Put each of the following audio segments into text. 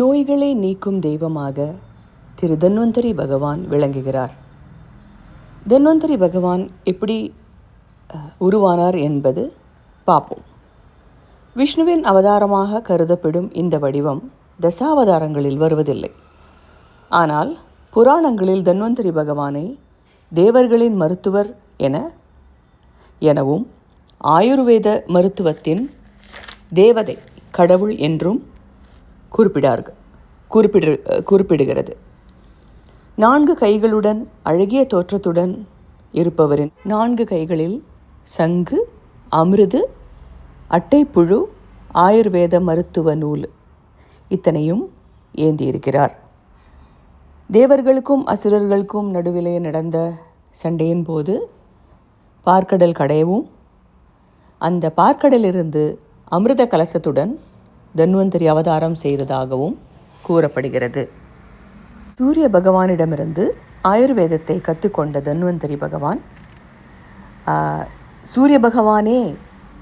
நோய்களை நீக்கும் தெய்வமாக திரு தன்வந்தரி பகவான் விளங்குகிறார். தன்வந்தரி பகவான் எப்படி உருவானார் என்பது பார்ப்போம். விஷ்ணுவின் அவதாரமாக கருதப்படும் இந்த வடிவம் தசாவதாரங்களில் வருவதில்லை. ஆனால் புராணங்களில் தன்வந்தரி பகவானை தேவர்களின் மருத்துவர் என எனவும் ஆயுர்வேத மருத்துவத்தின் தேவதை கடவுள் என்றும் குறிப்பிடார்கள். குறிப்பிடு குறிப்பிடுகிறது. நான்கு கைகளுடன் அழகிய தோற்றத்துடன் இருப்பவரின் நான்கு கைகளில் சங்கு அமிர்து அட்டைப்புழு ஆயுர்வேத மருத்துவ நூல் இத்தனையும் ஏந்தியிருக்கிறார். தேவர்களுக்கும் அசுரர்களுக்கும் நடுவிலே நடந்த சண்டையின் போது பார்க்கடல் கடையவும் அந்த பார்க்கடலிருந்து அமிர்த கலசத்துடன் தன்வந்தரி அவதாரம் செய்ததாகவும் கூறப்படுகிறது. சூரிய பகவானிடமிருந்து ஆயுர்வேதத்தை கற்றுக்கொண்ட தன்வந்தரி பகவான் சூரிய பகவானே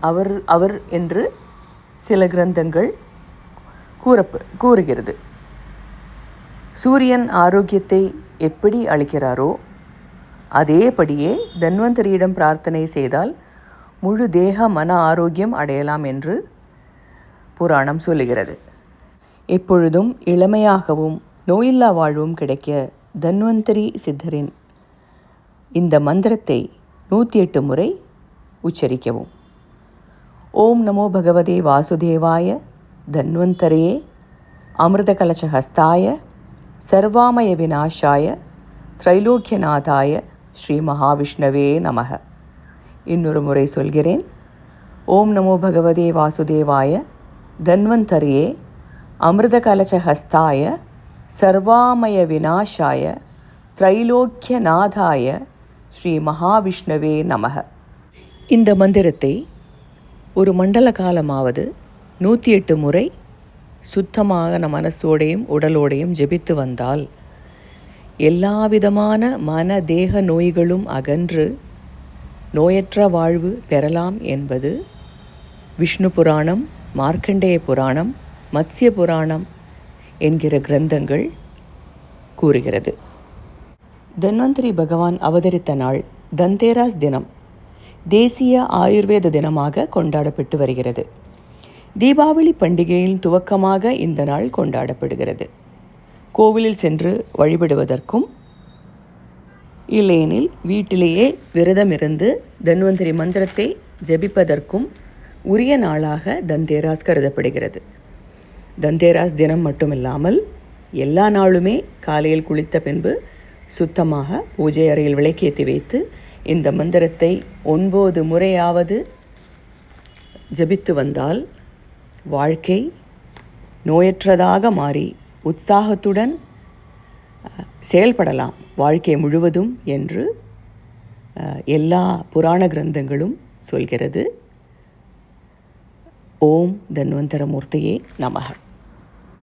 அவர் அவர் என்று சில கிரந்தங்கள் கூறப்ப கூறுகிறது. சூரியன் ஆரோக்கியத்தை எப்படி அளிக்கிறாரோ அதேபடியே தன்வந்தரியிடம் பிரார்த்தனை செய்தால் முழு தேக மன ஆரோக்கியம் அடையலாம் என்று புராணம் சொல்லுகிறது. எப்பொழுதும் இளமையாகவும் நோயில்லா வாழ்வும் கிடைக்க தன்வந்தரி சித்தரின் இந்த மந்திரத்தை நூற்றி எட்டு முறை உச்சரிக்கவும். ஓம் நமோ பகவதே வாசுதேவாய தன்வந்தரையே அமிர்த கலசஹஸ்தாய சர்வாமய விநாசாய திரைலோக்கியநாதாய ஸ்ரீ மகாவிஷ்ணவே நமக. இன்னொரு முறை சொல்கிறேன். ஓம் நமோ பகவதே வாசுதேவாய தன்வந்தரியே அமிர்தகலசஹஸ்தாய சர்வாமய விநாசாய த்ரைலோக்கியநாதாய ஸ்ரீ மகாவிஷ்ணவே நமக இந்த மந்திரத்தை ஒரு மண்டல காலமாவது நூற்றி எட்டு முறை சுத்தமான மனசோடையும் உடலோடையும் ஜெபித்து வந்தால் எல்லா விதமான மன தேக நோய்களும் அகன்று நோயற்ற வாழ்வு பெறலாம் என்பது விஷ்ணு புராணம் மார்க்கண்டேய புராணம் மத்ஸ்ய புராணம் என்கிற கிரந்தங்கள் கூறுகிறது. தன்வந்திரி பகவான் அவதரித்த நாள் தந்தேராஸ் தினம். தேசிய ஆயுர்வேத தினமாக கொண்டாடப்பட்டு வருகிறது. தீபாவளி பண்டிகையின் துவக்கமாக இந்த நாள் கொண்டாடப்படுகிறது. கோவிலில் சென்று வழிபடுவதற்கும் இல்லையெனில் வீட்டிலேயே விரதம் இருந்து தன்வந்திரி மந்திரத்தை ஜெபிப்பதற்கும் உரிய நாளாக தந்தேராஸ் கருதப்படுகிறது. தந்தேராஸ் தினம் மட்டுமில்லாமல் எல்லா நாளுமே காலையில் குளித்த பின்பு சுத்தமாக பூஜை அறையில் விளக்கேற்றி வைத்து இந்த மந்திரத்தை ஒன்பது முறையாவது ஜெபித்து வந்தால் வாழ்க்கை நோயற்றதாக மாறி உற்சாகத்துடன் செயல்படலாம். வாழ்க்கை முழுவதும் என்று எல்லா புராண கிரந்தங்களும் சொல்கிறது. ஓம் தன்வந்தரமூர்த்தியே நமக